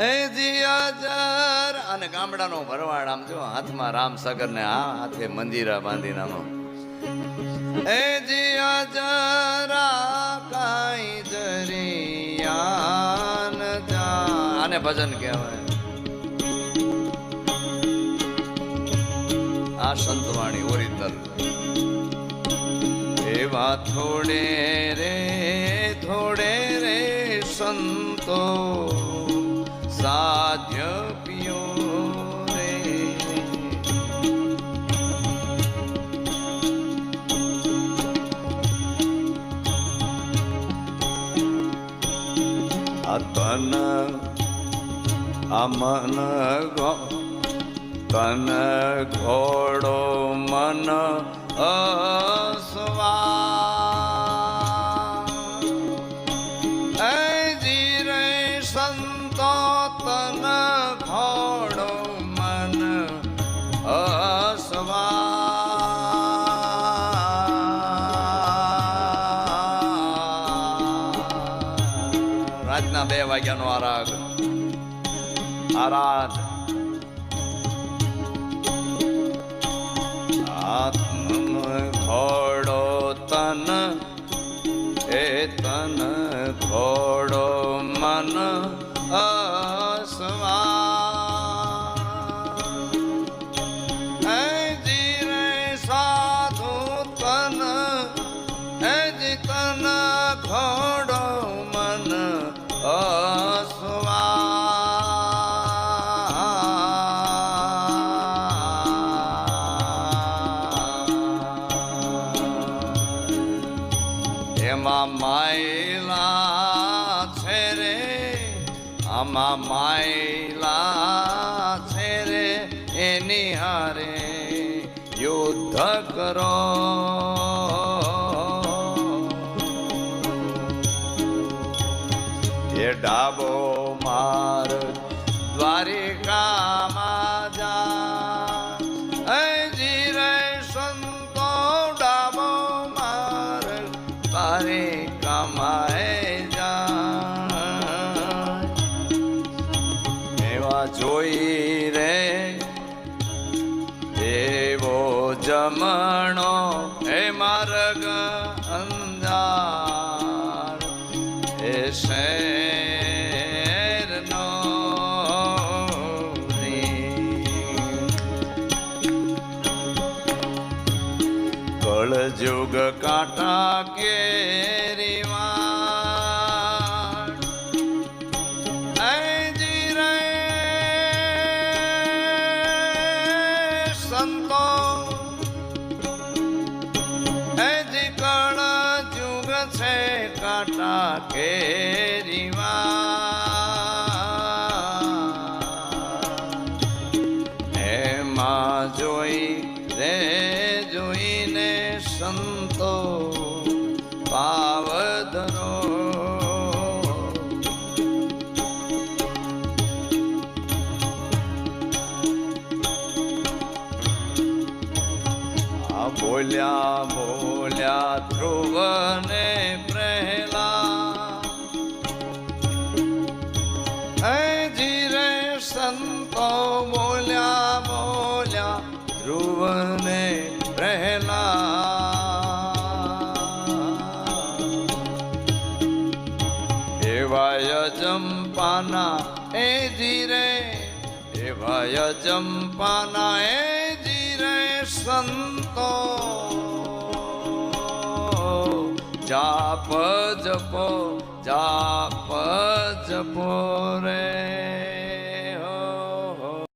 એ જીયાજર અને ગામડાનો ભરવાડ, આમ જો, હાથમાં રામ સગર ને આ હાથે મંદિરા બાંધી નામો એ જીયાજરા કાઈ જા. આને ભજન કહેવાય. આ સંતવાણી ઓરિજિનલ. એવા થોડે રે થોડે રે સંતો. તન આ મન ગો તન ઘોડો મન અસવા રાતના બે વાગ્યાનો આરાગ આરાધ. આત્મ ઘોડો તન એ તન ઘોડો મન. એમાં માયલા છે રે, આમાં માયલા છે રે એની હારે યુદ્ધ કરો. એ ડાબો માર દ્વારિકામાં દ્વારિકામાં જા એવા જોઈ રે દેવો જમણો હે માર્ગ અંધાર. એ શેરનો કળજુગ કાંટા કેરીવાણ એ જીરે સંતો. એ જી કળજુગ છે કાંટા કેરીવાણ સંતો પાવદરો આ બોલ્યા બોલ્યા ધ્રુવને ચંપાના એ જીરે એવાય ચંપાના એ જીરે સંતો. જાપ જપો જાપ જપો રે.